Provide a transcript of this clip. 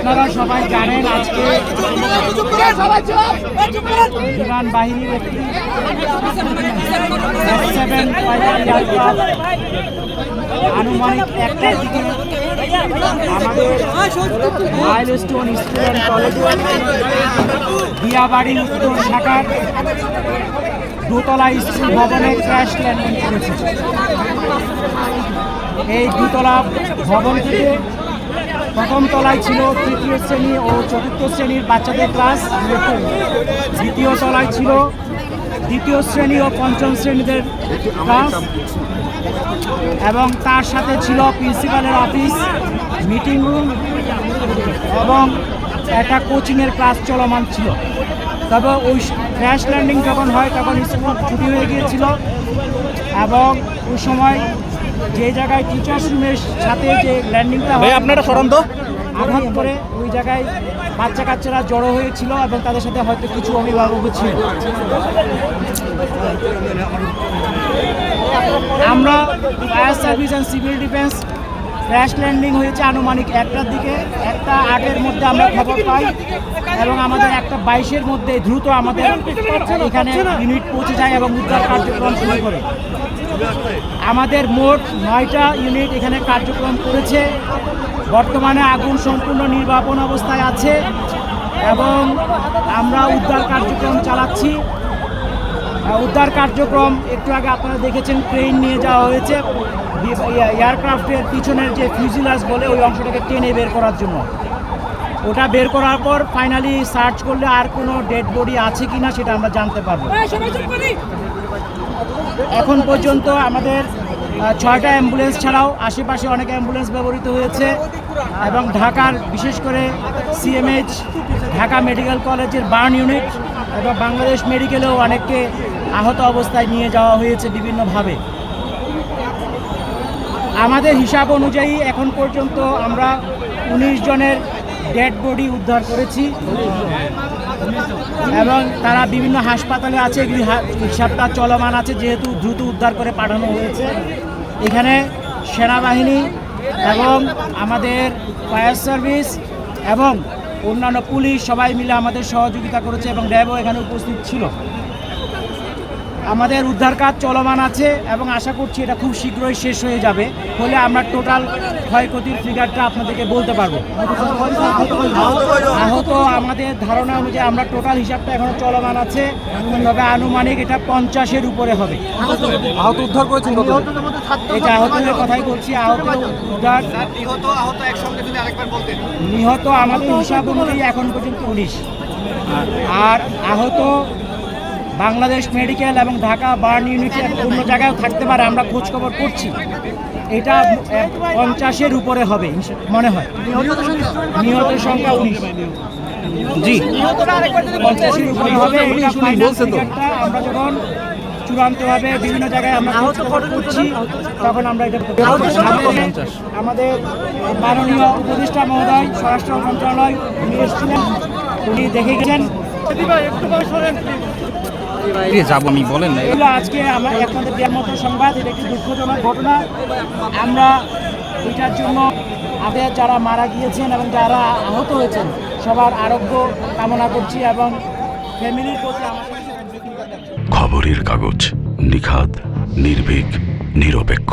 আপনারা সবাই জানেন আজকে বিমান বাহিনীর একটি আনুমানিক একটার দিকে দোতলা স্কুল ভবনে ক্র্যাশ ল্যান্ডিং করেছে। এই দুতলা ভবন থেকে প্রথম তলায় ছিল তৃতীয় শ্রেণি ও চতুর্থ শ্রেণির বাচ্চাদের ক্লাস। দ্বিতীয় তলায় ছিল দ্বিতীয় শ্রেণি ও পঞ্চম শ্রেণীদের ক্লাস। এবং তার সাথে ছিল প্রিন্সিপালের অফিস, মিটিং রুম এবং একটা কোচিংয়ের ক্লাস চলমান ছিল। তবে ওই ক্র্যাশ ল্যান্ডিং যখন হয়, তখন স্কুল ছুটি হয়ে গিয়েছিল এবং ওই সময় যে জায়গায় টিচার্স রুমের সাথে যে ল্যান্ডিংটা হয় আপনারা সরান তো। আঘাত করে ওই জায়গায় বাচ্চা কাচ্চারা জড়ো হয়েছিল এবং তাদের সাথে হয়তো কিছু অভিভাবক ছিল। আমরা fire service and civil defence crash landing হয়েছে আনুমানিক একটার দিকে। একটা আটের মধ্যে আমরা খবর পাই এবং আমাদের একটা বাইশের মধ্যে দ্রুত আমাদের এখানে ইউনিট পৌঁছে যায় এবং উদ্ধার কার্যক্রম শুরু করে। আমাদের মোট নয়টা ইউনিট এখানে কার্যক্রম করেছে। বর্তমানে আগুন সম্পূর্ণ নির্বাপন অবস্থায় আছে এবং আমরা উদ্ধার কার্যক্রম চালাচ্ছি। উদ্ধার কার্যক্রম একটু আগে আপনারা দেখেছেন ট্রেন নিয়ে যাওয়া হয়েছে। এয়ারক্রাফটের পিছনের যে ফিউজিলাস বলে ওই অংশটাকে টেনে বের করার জন্য। ওটা বের করার পর ফাইনালি সার্চ করলে আর কোনো ডেড বডি আছে কি না সেটা আমরা জানতে পারব। এখন পর্যন্ত আমাদের ছয়টা অ্যাম্বুলেন্স ছাড়াও আশেপাশে অনেক অ্যাম্বুলেন্স ব্যবহৃত হয়েছে এবং ঢাকার বিশেষ করে সিএমএইচ ঢাকা মেডিকেল কলেজের বার্ন ইউনিট এবং বাংলাদেশ মেডিকেলেও অনেককে আহত অবস্থায় নিয়ে যাওয়া হয়েছে বিভিন্নভাবে। আমাদের হিসাব অনুযায়ী এখন পর্যন্ত আমরা উনিশ জনের ডেড বডি উদ্ধার করেছি এবং তারা বিভিন্ন হাসপাতালে আছে এগুলি হিসাবটা চলমান আছে, যেহেতু দ্রুত উদ্ধার করে পাঠানো হয়েছে। এখানে সেনাবাহিনী এবং আমাদের ফায়ার সার্ভিস এবং অন্যান্য পুলিশ সবাই মিলে আমাদের সহযোগিতা করেছে এবং র্যাবও এখানে উপস্থিত ছিল। আমাদের উদ্ধার কাজ চলমান আছে এবং আশা করছি এটা খুব শীঘ্রই শেষ হয়ে যাবে। হলে আমরা টোটাল ক্ষয়ক্ষতির ফিগারটা আপনাদেরকে বলতে পারব। আহত আমাদের ধারণা অনুযায়ী আমরা টোটাল হিসাবটা এখনও চলমান আছে। তবে আনুমানিক এটা পঞ্চাশের উপরে হবে। আহত উদ্ধার করেছেন এটা আহতদের কথাই বলছি আহত উদ্ধার নিহত আমাদের হিসাব অনুযায়ী এখন পর্যন্ত উনিশ। আর আহত বাংলাদেশ মেডিকেল এবং ঢাকা বার্ন ইউনিটে অন্য জায়গায় থাকতে পারে আমরা খোঁজখবর করছি। এটা পঞ্চাশের উপরে হবে মনে হয়। নিহতের সংখ্যা উনিশ। জি। পঞ্চাশের উপরে হবে আমরা যখন চূড়ান্তভাবে বিভিন্ন জায়গায় আমরা খোঁজ খবর করছি তখন আমরা এটা আমাদের মাননীয় উপদেষ্টা মহোদয় স্বরাষ্ট্র মন্ত্রণালয় উনি এসেছিলেন উনি দেখে গেছেন। যাব আমি বলেন না। এগুলো আজকে আমরা একমাত্র দেওয়ার মতো সংবাদ এটা একটি দুঃখজনক ঘটনা। আমরা এটার জন্য আমাদের যারা মারা গিয়েছেন এবং যারা আহত হয়েছেন সবার আরোগ্য কামনা করছি এবং ফ্যামিলির প্রতি খবরের কাগজ নিখাদ নির্ভীক নিরপেক্ষ।